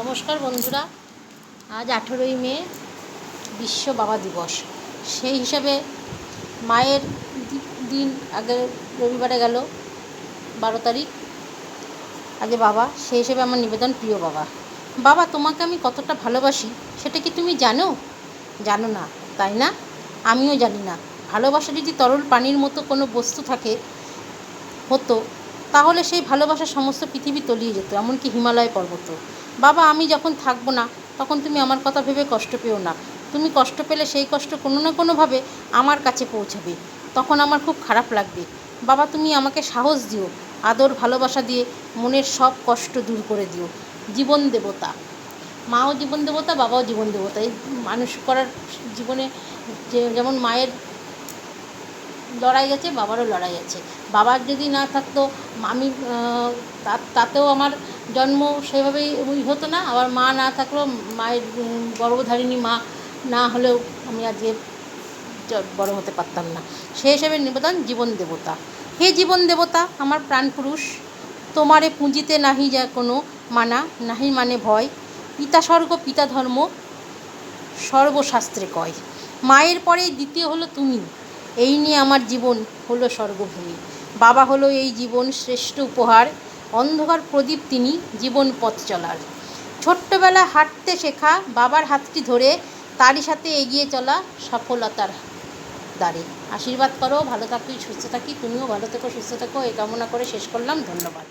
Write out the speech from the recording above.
নমস্কার বন্ধুরা, আজ আঠেরোই মে, বিশ্ব বাবা দিবস। সেই হিসাবে মায়ের দিন আগে রবিবারে গেল, বারো তারিখ, আগে বাবা। সেই হিসেবে আমার নিবেদন প্রিয় বাবা। বাবা, তোমাকে আমি কতটা ভালোবাসি, সেটা কি তুমি জানো? জানো না, তাই না? আমিও জানি না। ভালোবাসা যদি তরল পানির মতো কোনো বস্তু থাকে, হতো তাহলে সেই ভালোবাসা সমস্ত পৃথিবী তলিয়ে যেত, এমনকি হিমালয় পর্বত। বাবা, আমি যখন থাকব না, তখন তুমি আমার কথা ভেবে কষ্ট পেও না। তুমি কষ্ট পেলে সেই কষ্ট কোনো না কোনোভাবে আমার কাছে পৌঁছাবে। তখন আমার খুব খারাপ লাগবে। বাবা, তুমি আমাকে সাহস দিও। আদর, ভালোবাসা দিয়ে মনের সব কষ্ট দূর করে দিও। জীবন দেবতা। মাও জীবন দেবতা, বাবাও জীবন দেবতা। এই মানুষ করার জীবনে যেমন মায়ের লড়াই আছে, বাবারও লড়াই আছে। বাবার যদি না থাকতো আমি তাতেও আমার জন্ম সেভাবেই ওই হতো না। আবার মা না থাকলেও মায়ের গর্ভধারিণী মা না হলেও আমি আজকে বড় হতে পারতাম না। সেই হিসেবে নিবেদন জীবন দেবতা। হে জীবন দেবতা, আমার প্রাণ পুরুষ, তোমারে পুঁজিতে নাহি যা কোনো মানা, নাহি মানে ভয়। পিতা স্বর্গ, পিতা ধর্ম সর্বশাস্ত্রে কয়। মায়ের পরে দ্বিতীয় হলো তুমি। এই নিয়ে আমার জীবন হলো স্বর্গভূমি। বাবা হলো এই জীবন শ্রেষ্ঠ উপহার, অন্ধকার প্রদীপ তিনি জীবন পথ চলার। ছোট্টবেলা হাঁটতে শেখা বাবার হাতটি ধরে তারই সাথে এগিয়ে চলা সফলতার দ্বারে। আশীর্বাদ করো, ভালো থাকি, সুস্থ থাকি, তুমিও ভালো থেকো, সুস্থ থেকো, এই কামনা করে শেষ করলাম, ধন্যবাদ।